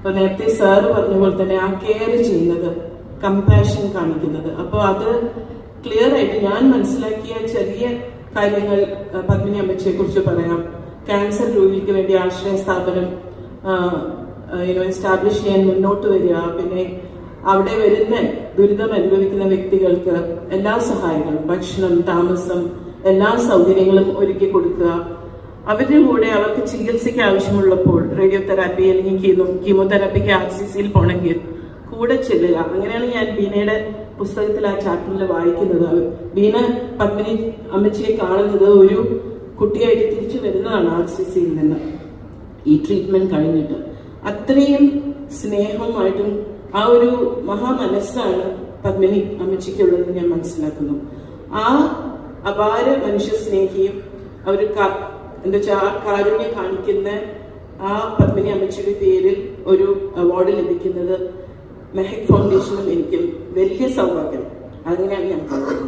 ഇപ്പൊ നേരത്തെ സാറ് പറഞ്ഞ പോലെ തന്നെ ആ കെയർ ചെയ്യുന്നത് കമ്പാഷൻ കാണിക്കുന്നത്. അപ്പോൾ അത് ക്ലിയർ ആയിട്ട് ഞാൻ മനസ്സിലാക്കിയ ചെറിയ കാര്യങ്ങൾ പത്മിനി അമ്മച്ചിയെ കുറിച്ച് പറയാം. ക്യാൻസർ രോഗിക്ക് വേണ്ടി ആശ്രയ സ്ഥാപനം എസ്റ്റാബ്ലിഷ് ചെയ്യാൻ മുന്നോട്ട് വരിക. പിന്നെ അവിടെ വരുന്ന ദുരിതം അനുഭവിക്കുന്ന വ്യക്തികൾക്ക് എല്ലാ സഹായങ്ങളും ഭക്ഷണം താമസം എല്ലാ സൗകര്യങ്ങളും ഒരുക്കി കൊടുക്കുക. അവരുടെ കൂടെ അവർക്ക് ചികിത്സയ്ക്ക് ആവശ്യമുള്ളപ്പോൾ റേഡിയോതെറാപ്പി അല്ലെങ്കിൽ കീമോ കീമോതെറാപ്പിക്ക് ആർ സി സിയിൽ കൂടെ ചെല്ലുക. അങ്ങനെയാണ് ഞാൻ ബീനയുടെ പുസ്തകത്തിൽ ആ ചാപ്റ്ററിൽ വായിക്കുന്നത്. ബീന പത്മിനി അമ്മച്ചിയെ കാണുന്നത് ഒരു കുട്ടിയായിട്ട് തിരിച്ചു വരുന്നതാണ് ആർ സി സിയിൽ നിന്ന്. ഈ ട്രീറ്റ്മെന്റ് കഴിഞ്ഞിട്ട് അത്രയും സ്നേഹവുമായിട്ടും ആ ഒരു മഹാമനസ്സാണ് പത്മിനി അമ്മച്ചിക്കുള്ളതെന്ന് ഞാൻ മനസ്സിലാക്കുന്നു. ആ അപാര മനുഷ്യ സ്നേഹിയും അവർ എന്താ വെച്ചാൽ ആ കാരുണ്യം കാണിക്കുന്ന ആ പത്മിനി അമ്മച്ചിയുടെ പേരിൽ ഒരു അവാർഡ് ലഭിക്കുന്നത് മെഹക് ഫൗണ്ടേഷനും എനിക്കും വലിയ സൗഭാഗ്യം. അങ്ങനെയാണ് ഞാൻ കാണുന്നത്